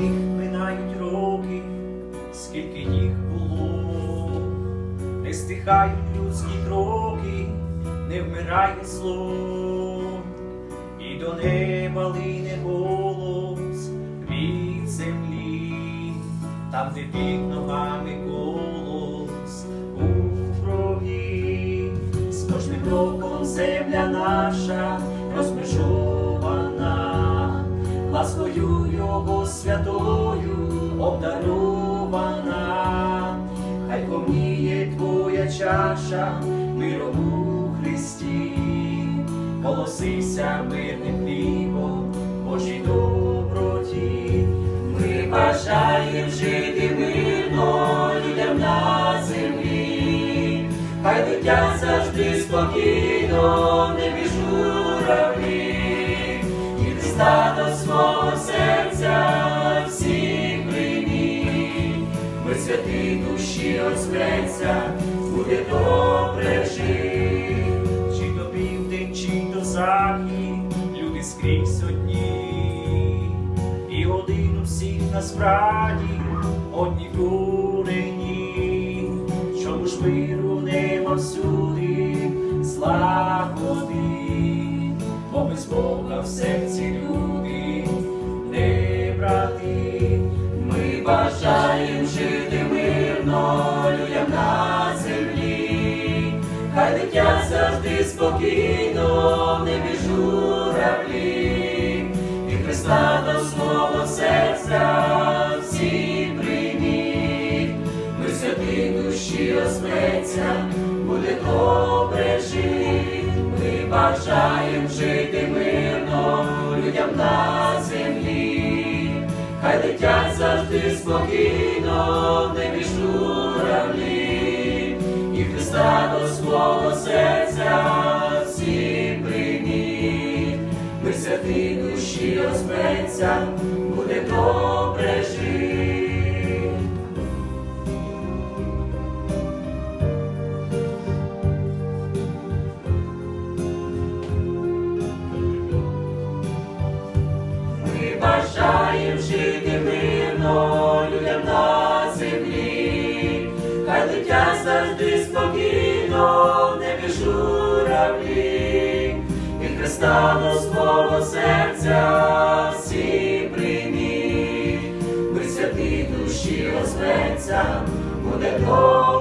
них минають роки, скільки їх було, не стихають людські кроки, не вмирає зло, і до неба лине голос від землі, там, де під ногами голос у крові, з кожним кроком земля наша. Його святою обдарована, хай помніє твоя чаша миром Христі, голосися мирним хлібом, Божій доброті. Ми бажаємо жити мирно людям на землі, хай летять завжди спокійно, не і Христа до свого серця всіх прийміть, ми святі душі озветься, буде добре жити, чи то південь, чи то захід, люди скрізь одні, і один у всіх насправді одні курені, чому ж миру нема всюди злагоди, бо без Бога в серці мирно людям на землі, хай летять завжди спокійно, в небі журавлі, і Христа до свого серця всі прийміть, ми святі душі озветься, буде добре жити, ми бажаємо жити мирно людям на землі, хай летять завжди спокійно, душі буде добре жити. Ми бажаємо жити мирно людям на землі, хай летять завжди спокійно, в небі журавлі, Христа свого серця всі прийміть, ми святі душі озветься, буде жити.